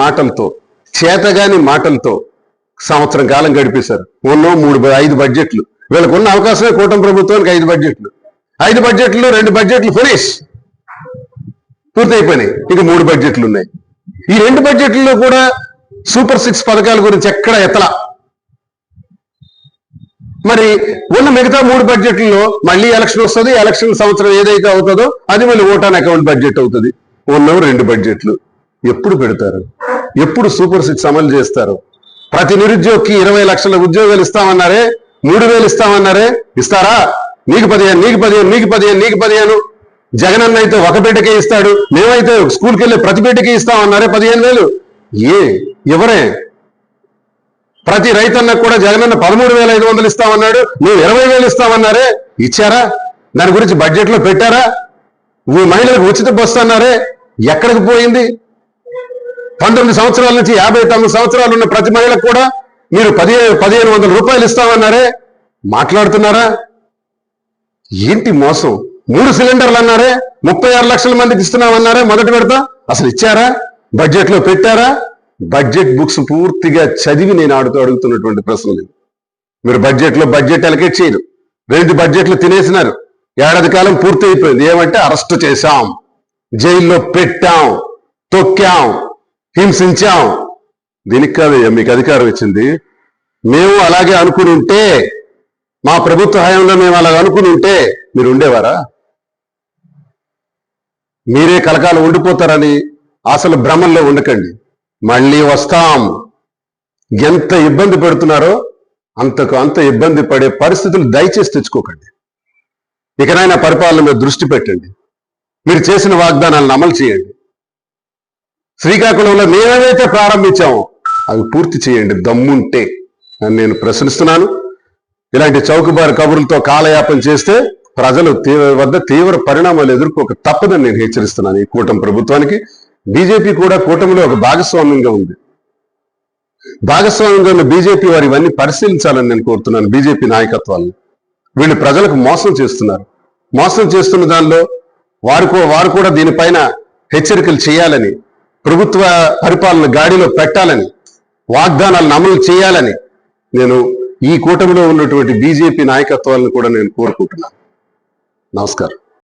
మాటలతో చేతగాని మాటలతో సంవత్సరం కాలం గడిపేశారు. ఉన్నో మూడు ఐదు బడ్జెట్లు. వీళ్ళకు ఉన్న అవకాశమే కూటమి ప్రభుత్వానికి ఐదు బడ్జెట్లు. ఐదు బడ్జెట్లు రెండు బడ్జెట్లు ఫినిష్. పూర్తయిపోయినాయి. ఇక మూడు బడ్జెట్లు ఉన్నాయి. ఈ రెండు బడ్జెట్లలో కూడా సూపర్ సిక్స్ పథకాల గురించి ఎక్కడ ఎత్తలా? మరి ఉన్న మిగతా మూడు బడ్జెట్లలో మళ్ళీ ఎలక్షన్ వస్తుంది. ఎలక్షన్ సంవత్సరం ఏదైతే అవుతుందో అది మళ్ళీ ఓటాన్ అకౌంట్ బడ్జెట్ అవుతుంది. ఉన్నవి రెండు బడ్జెట్లు. ఎప్పుడు పెడతారు? ఎప్పుడు సూపర్ సిక్స్ అమలు చేస్తారు? ప్రతి నిరుద్యోగికి ఇరవై లక్షల ఉద్యోగాలు ఇస్తామన్నారే మూడు వేలు ఇస్తామన్నారే ఇస్తారా? నీకు పదిహేను నీకు పదిహేను నీకు పదిహేను నీకు పదిహేను. జగన్ అన్న అయితే ఒక బిడ్డకే ఇస్తాడు మేమైతే స్కూల్కి వెళ్ళి ప్రతి బిడ్డకి ఇస్తామన్నారే పదిహేను వేలు. ఏ ఎవరే? ప్రతి రైతన్నకు కూడా జగనన్న పదమూడు వేల ఐదు వందలు ఇస్తామన్నాడు నువ్వు ఇరవై వేలు ఇస్తామన్నారే ఇచ్చారా? దాని గురించి బడ్జెట్లో పెట్టారా? నువ్వు మహిళలకు ఉచిత బస్సు అన్నారే ఎక్కడికి పోయింది? పంతొమ్మిది సంవత్సరాల నుంచి యాభై తొమ్మిది సంవత్సరాలు ఉన్న ప్రతి మహిళకు కూడా మీరు పదిహేను పదిహేను వందల రూపాయలు ఇస్తామన్నారే? మాట్లాడుతున్నారా? ఏంటి మోసం? మూడు సిలిండర్లు అన్నారే? ముప్పై ఆరు లక్షల మందికి ఇస్తున్నామన్నారే? మొదటి విడత అసలు ఇచ్చారా? బడ్జెట్లో పెట్టారా? బడ్జెట్ బుక్స్ పూర్తిగా చదివి నేను ఆడుతూ అడుగుతున్నటువంటి ప్రశ్నలు మీరు బడ్జెట్లో బడ్జెట్ అలకేట్ చేయరు. రెండు బడ్జెట్లు తినేసినారు. ఏడాది కాలం పూర్తి అయిపోయింది ఏమంటే అరెస్ట్ చేశాం. జైల్లో పెట్టాం. తొక్కాం. హింసించాం. దీనికి కాదయ్యా మీకు అధికారం ఇచ్చింది. మేము అలాగే అనుకుని ఉంటే మా ప్రభుత్వ హయాంలో మేము అలాగ అనుకుని ఉంటే మీరు ఉండేవారా? మీరే కలకాలం ఉండిపోతారని అసలు భ్రమంలో ఉండకండి. మళ్ళీ వస్తాం. ఎంత ఇబ్బంది పెడుతున్నారో అంతకు అంత ఇబ్బంది పడే పరిస్థితులు దయచేసి తెచ్చుకోకండి. ఇకనైనా పరిపాలన మీద దృష్టి పెట్టండి. మీరు చేసిన వాగ్దానాలను అమలు చేయండి. శ్రీకాకుళంలో మేమేమైతే ప్రారంభించామో. అవి పూర్తి చేయండి దమ్ముంటే అని నేను ప్రశ్నిస్తున్నాను. ఇలాంటి చౌకబారు కబుర్లతో కాలయాపన చేస్తే ప్రజలు తీవ్ర వద్ద తీవ్ర పరిణామాలు ఎదుర్కోక తప్పదని నేను హెచ్చరిస్తున్నాను ఈ కూటమి ప్రభుత్వానికి. బీజేపీ కూడా కూటమిలో ఒక భాగస్వామ్యంగా ఉంది. భాగస్వామ్యంగా ఉన్న బీజేపీ వారు ఇవన్నీ పరిశీలించాలని నేను కోరుతున్నాను బీజేపీ నాయకత్వాలను వీళ్ళు ప్రజలకు మోసం చేస్తున్నారు. మోసం చేస్తున్న దానిలో వారు వారు కూడా దీనిపైన హెచ్చరికలు చేయాలని ప్రభుత్వ పరిపాలన గాడిలో పెట్టాలని వాగ్దానాలను అమలు చేయాలని నేను ఈ కూటమిలో ఉన్నటువంటి బీజేపీ నాయకత్వాలను కూడా నేను కోరుకుంటున్నాను. నమస్కారం.